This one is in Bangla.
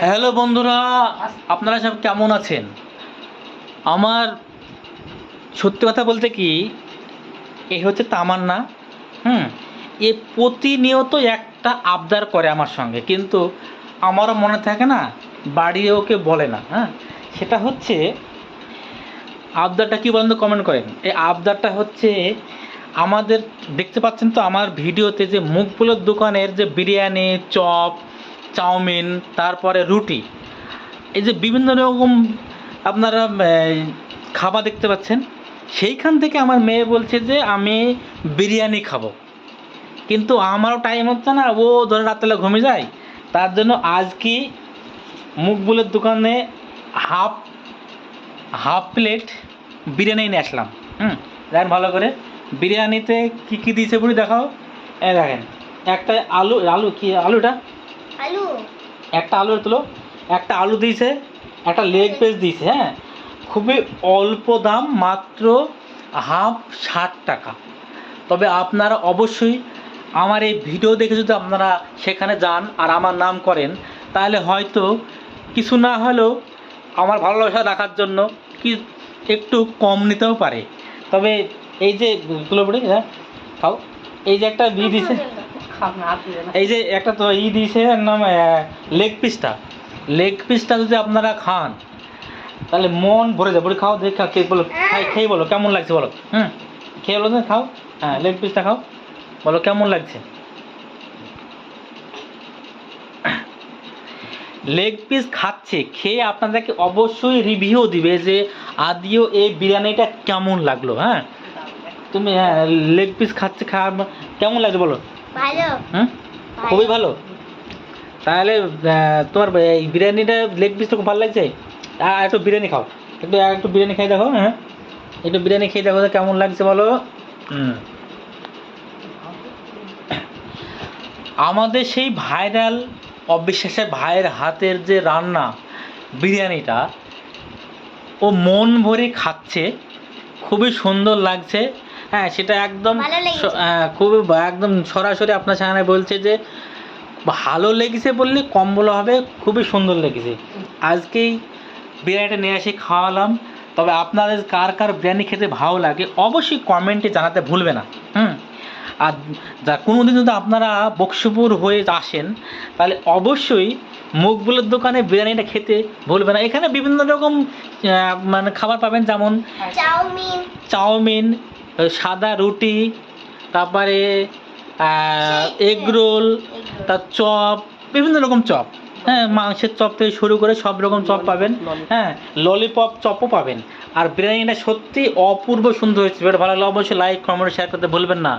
হ্যালো বন্ধুরা, আপনারা সব কেমন আছেন? আমার সত্যি কথা বলতে কি, এ হচ্ছে তামান্না, হুম? এ প্রতিনিয়ত একটা আবদার করে আমার সঙ্গে, কিন্তু আমারও মনে থাকে না, বাড়িয়ে ওকে বলে না হ্যাঁ? সেটা হচ্ছে, আবদারটা কি বলেন তো কমেন্ট করেন? এই আবদারটা হচ্ছে, আমাদের, দেখতে পাচ্ছেন তো আমার ভিডিওতে যে মুখগুলোর দোকানের যে বিরিয়ানি, চপ চাউমিন, তারপরে রুটি। এই যে বিভিন্ন রকম আপনারা খাবার দেখতে পাচ্ছেন, সেইখান থেকে আমার মেয়ে বলছে যে, আমি বিরিয়ানি খাব। কিন্তু আমারও টাইম হচ্ছে না, ও ধরে রাত্রে ঘুমিয়ে যায়, তার জন্য আজকে মুখগুলোর দোকানে হাফ হাফ প্লেট বিরিয়ানি নিয়ে আসলাম। হুম, দেখেন ভালো করে, বিরিয়ানিতে কী কী দিয়েছে বলে দেখাও। এ দেখেন, একটা আলু আলু কি, আলুটা? আলু। একটা আলুর তুলো। একটা আলু দিয়েছে একটা লেগ পিস দিয়েছে হ্যাঁ? খুবই অল্প দাম মাত্র হাফ ষাট টাকা। তবে আপনারা অবশ্যই আমার এই ভিডিও দেখে যদি আপনারা সেখানে যান আর আমার নাম করেন তাহলে হয়তো কিছু না হলেও আমার ভালোবাসা রাখার জন্য কি একটু কম নিতেও পারে। তবে এই যে তুলো পড়ে হ্যাঁ? খাও। এই যে একটা বি দিছে এই যে একটা তো ই দিয়েছে নাম লেগ পিসটা লেগ পিসটা যদি আপনারা খান, তাহলে মন ভরে যাবে বলে, খাও, দেখে খেয়ে বলো খেয়ে বলো, কেমন লাগছে বলো? হুম? খেয়ে বলো খাও হ্যাঁ লেগ পিসটা খাও, বলো, কেমন লাগছে? লেগ পিস খাচ্ছে, খেয়ে আপনাদেরকে অবশ্যই রিভিউ দিবে যে, আদিও এই বিরিয়ানিটা কেমন লাগল? হ্যাঁ? তুমি হ্যাঁ লেগ পিস খাচ্ছে খা কেমন লাগছে বলো? ভালো। হুম খুবই ভালো। তাহলে তোমার এই বিরিয়ানিটা লেগ পিস তো খুব ভালো লাগছে? আর একটু বিরিয়ানি খাও। একটু একটু বিরিয়ানি খেয়ে দেখো হ্যাঁ? একটু বিরিয়ানি খেয়ে দেখো কেমন লাগছে বলো। আমাদের সেই ভাইরাল অবিশ্বাসের ভাইয়ের হাতের যে রান্না বিরিয়ানিটা ও মন ভরে খাচ্ছে। খুবই সুন্দর লাগছে। হ্যাঁ সেটা একদম খুবই একদম সরাসরি আপনার সামনে বলছে যে ভালো লেগেছে বললে কম বলা হবে খুবই সুন্দর লেগেছে। আজকেই বিরিয়ানিটা নিয়ে এসে খাওয়ালাম তবে আপনাদের কার কার বিরিয়ানি খেতে ভালো লাগে অবশ্যই কমেন্টে জানাতে ভুলবে না হুম? আর যা কোনো দিন যদি আপনারা বক্সপুর হয়ে আসেন তাহলে অবশ্যই মুখগুলোর দোকানে বিরিয়ানিটা খেতে ভুলবে না। এখানে বিভিন্ন রকম মানে খাবার পাবেন যেমন চাউমিন। চাউমিন সাদা রুটি তারপরে এগ রোল তার চপ বিভিন্ন রকম চপ। হ্যাঁ মাংসের চপ থেকে শুরু করে সব রকম চপ পাবেন। হ্যাঁ ললিপপ চপও পাবেন। আর বিরিয়ানিটা সত্যি অপূর্ব সুন্দর হয়েছে। ভালো লাগলে অবশ্যই লাইক কমেন্ট শেয়ার করতে ভুলবেন না।